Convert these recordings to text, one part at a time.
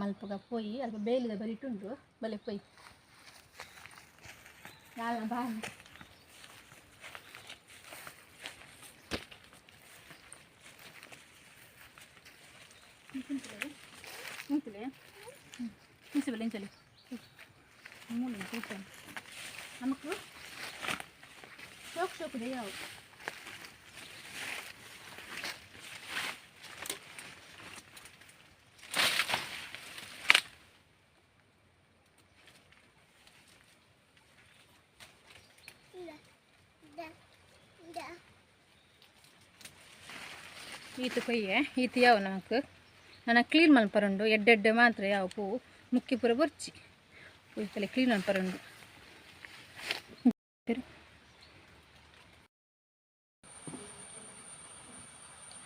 ಮಲ್ಪಗ ಪೋಯಿ ಅಲ್ಪ ಬೇಲಿದ ಬರಿಟುಂಡು ಬಲೆ ಪೋಯಿ ಯಾಲ ಬಾ ನಿಂತಲೆ ನಿಂಚಬಲ್ಲ ನಿಂಚಲಿ ಮೂಲೆ ಕೂತಾನೆ ನಮಕು ಶೋಕ್ ಶೋಕ್ ಯಾವ ಈತ ಕೊಯ್ಯೆ ಈತ ಯಾವ ನಮಗೆ ನನಗೆ ಕ್ಲೀನ್ ಮಲ್ಪರುಂಡು, ಎಡ್ಡೆಡ್ಡೆ ಮಾತ್ರ ಯಾವ ಪೂವು ಮುಕ್ಕಿ ಪೂರ ಬೊರ್ಚಿ ಪೂತಲೆ ಕ್ಲೀನ್ ಮಲ್ಪರುಂಡು.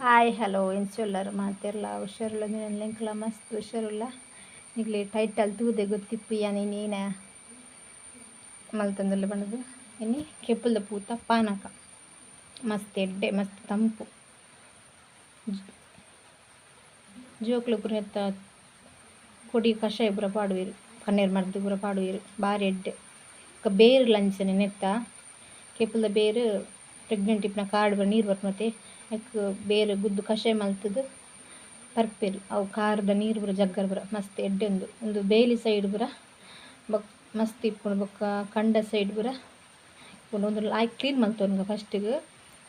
ಹಾಯ್ ಹಲೋ ಎಂಚೊಲ್ಲರು ಮಾತಿರಲ್ಲ ಹುಷಾರುಲ್ಲ ನೀನು ಲೆಂಕ್ಲ ಮಸ್ತ್ ಹುಷಾರುಲ್ಲ. ಈಗಲೇ ಟೈಟಲ್ ತೂದೆ ಗೊತ್ತಿಪ್ಪು ಯಾನಿ ನೀನ ಮಲ್ತಂದಲ್ಲ ಬಣ್ಣದು ಇನ್ನಿ ಕೆಪ್ಪಲ್ದ ಪೂತ ಪಾನಕ. ಮಸ್ತ್ ಎಡ್ಡೆ, ಮಸ್ತ್ ತಂಪು. ಪುರ ಎತ್ತ ಕೊಡಿ ಕಷಾಯ ಪೂರ ಪಾಡುವಿರು ಕಣ್ಣೀರು ಮರ್ದು ಪೂರ ಪಾಡುವಿರು ಬಾರಿ ಎಡ್ಡೆ. ಇಕ್ಕ ಬೇರು ಲಂಚನೆ ನೆತ್ತ ಕೆಪ್ಪಲ್ದ ಬೇರು ಪ್ರೆಗ್ನೆಂಟ್ ಇಪ್ಪನ ಕಾರ್ಡ್ ಬರ ನೀರು ಬರ್ತು ಮತ್ತೆ ಅಕ್ ಬೇರು ಗುದ್ದು ಕಷಾಯ ಮಲ್ತದು ಪರ್ಪೆರು ಅವು ಕಾರದ ನೀರು ಪೂರ ಜಗ್ಗರ್ ಬರ ಮಸ್ತ್ ಎಡ್ಡೆ ಒಂದು. ಒಂದು ಬೇಲಿ ಸೈಡ್ ಪೂರ ಬಕ್, ಮಸ್ತ್ ಇಪ್ಪುಂಡು ಬೊಕ್ಕ ಕಂಡ ಸೈಡ್ ಪೂರ ಇಪ್ಪುಂಡು ಒಂದು ಲಾಯ್ಕ್ ಕ್ಲೀನ್ ಮಲ್ತೊನ್ಗ ಫಸ್ಟಿಗೆ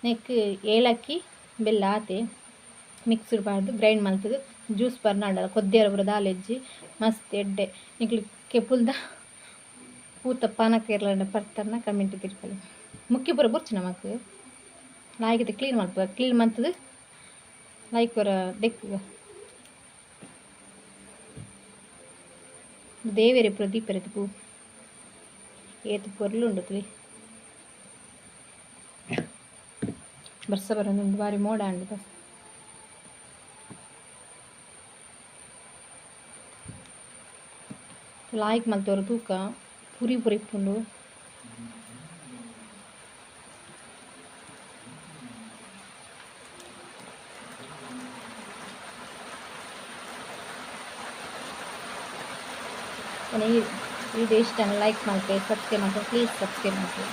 ನೆಕ್ ಏಲಕ್ಕಿ, ಬೆಲ್ಲ ಆತೆ. ಮಿಕ್ಸ್ಡ್ ಪಾಡ್ದು ಗ್ರೈಂಡ್ ಮಲ್ತದು ಜ್ಯೂಸ್ ಬರ್ನಾಡಲ್ಲ ಕೊದ್ದೆರ ಪೂರ ದಾಲೆಜ್ಜಿ ಮಸ್ತ್ ಎಡ್ಡೆ. ನಿಕ್ಲಿ ಕೆಪ್ಪುಲ್ದ ಪೂತ ಪಾನಕ ಇರ್ಲಾಂಡ ಪರ್ತರ್ನ ಕಮೆಂಟ್ ತಿರ್ಕಲಿ ಮುಖ್ಯ ಪೂರ ಬುರ್ಚು ನಮಕ್ ಲಾಯ್ಕಿದ ಕ್ಲೀನ್ ಮಾಡ್ತದ ಕ್ಲೀನ್ ಮಂತದು. ಲಾಯ್ಕ್ ಬರ ದೆಕ್ಕು ದೇವೇರೆ ಪ್ರದೀಪ ಪೂ. ಏತು ಪೊರ್ಲು ಉಂಡತ್ರಿ. ಬರ್ಸ ಬರೋದು ಬಾರಿ ಮೋಡ ಅಂಡ್ ಬಸ್. ಲಾಯ್ಕ್ ಮಲ್ತವ್ರ ತೂಕ ಪುರಿ ಪುರಿ ಪುಂಡು. ವಿಡಿಯೋ ಇಷ್ಟ ಲೈಕ್ ಮಾಡ್ತೀವಿ ಸಬ್ಸ್ಕ್ರೈಬ್ ಮಾಡ್ತೀವಿ ಪ್ಲೀಸ್ ಸಬ್ಸ್ಕ್ರೈಬ್ ಮಾಡ್ತೀವಿ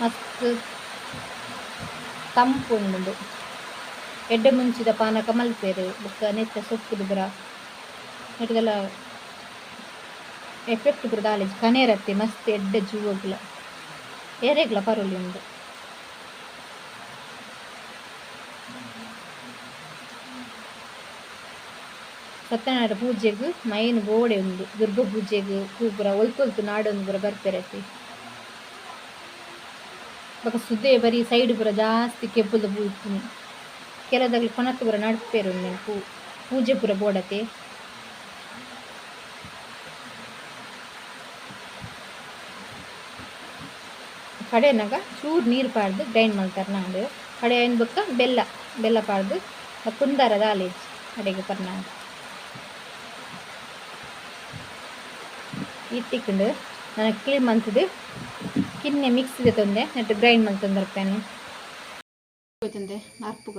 ಮತ್ತು ತಂಪು ಎಡ್ಡೆ ಮುಂಚಿದ ಪಾನಕ ಮಲ್ಪೇರು ಬೊಕ್ಕ ನೆತ್ತ ಸೊಪ್ಪುದು ಬುರ ನೆಟ್ಗೆಲ್ಲ ಎಫೆಕ್ಟ್ ಪುರ ದಾಲೇಜ್ ಕನೇರತ್ತೆ ಮಸ್ತ್ ಎಡ್ಡೆ ಜೂವಗ್ಲ ಏರೆಗ್ಲ ಪರೊಲಿ ಉಂಡು. ಸತ್ಯನಾರಾಯಣ ಪೂಜೆಗ್ ಮೈನ್ ಗೋಡೆ ಉಂಡು. ದುರ್ಗ ಪೂಜೆಗ್ ಕೂಬ್ರ ಒಲ್ತೊಲ್ತು ನಾಡೊಂದು ಪೂರ ಬರ್ಪೆರತಿ ಬೊಕ ಸುದ್ದೆ ಬರೀ ಸೈಡ್ ಪೂರ ಜಾಸ್ತಿ ಕೆಬ್ಬುದ ಪೂ ಇಪ್ಪುನಿ ಕೆಲದಾಗ್ಲಿ ಕೊನತ್ತು ಪೂರ ನಡ್ಪೇರು ಪೂ ಪೂಜೆ ಪೂರ ಬೋಡತೆ ಕಡೆನಾಗ ಚೂರು ನೀರು ಪಾಡ್ದು ಗ್ರೈಂಡ್ ಮಾಡ್ತಾರೆ ನಾಡು ಕಡೆ ಏನು ಬೊಕ್ಕ? ಬೆಲ್ಲ ಬೆಲ್ಲ ಪಾಡ್ದು ಕುಂದಾರದ ಆಲೇಜ್ ಕಡೆಗೆ ಪರ್ನಾಡು ಇಟ್ಟಿಕೊಂಡು ನನಗೆ ಕ್ಲೀನ್ ಮಂತದ್ದು ಕಿನ್ನೆ ಮಿಕ್ಸಿಗೆ ತಂದೆ, ನೆಟ್ಟು ಗ್ರೈಂಡ್ ಮಂತ್ ಬರ್ಪೇನೆ ತಂದೆ ಅರ್ಪುಗ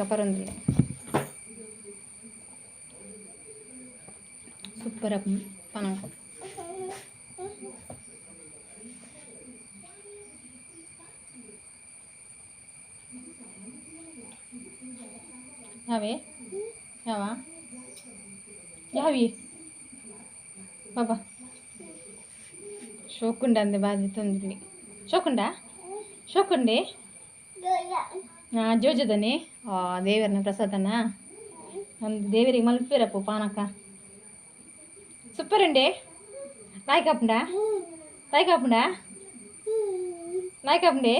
ಕವರ್ ಒಂದಿದೆ ಸೂಪರ್ ಪನಂಕು ಯಾವೇ ಯಾವ ಯಾವಿ ಬಾಬಾ ಶೋಕುಂಡ ಅಂದೆ ಬಾಧಿತ ಒಂದಿಲ್ಲಿ ಶೋಕುಂಡ ಶೋಕುಂಡೆ ಜೋಜದನೆ ದೇವರನ ಪ್ರಸಾದನ ಒಂದು ದೇವರಿಗೆ ಮಲ್ಪಿರಪ್ಪ ಪಾನಕ ಸೂಪರ್ ಅಂಡೆ లాయ్ కాపుండా లాయ్ కాపుండా లాయ్ కాపుండే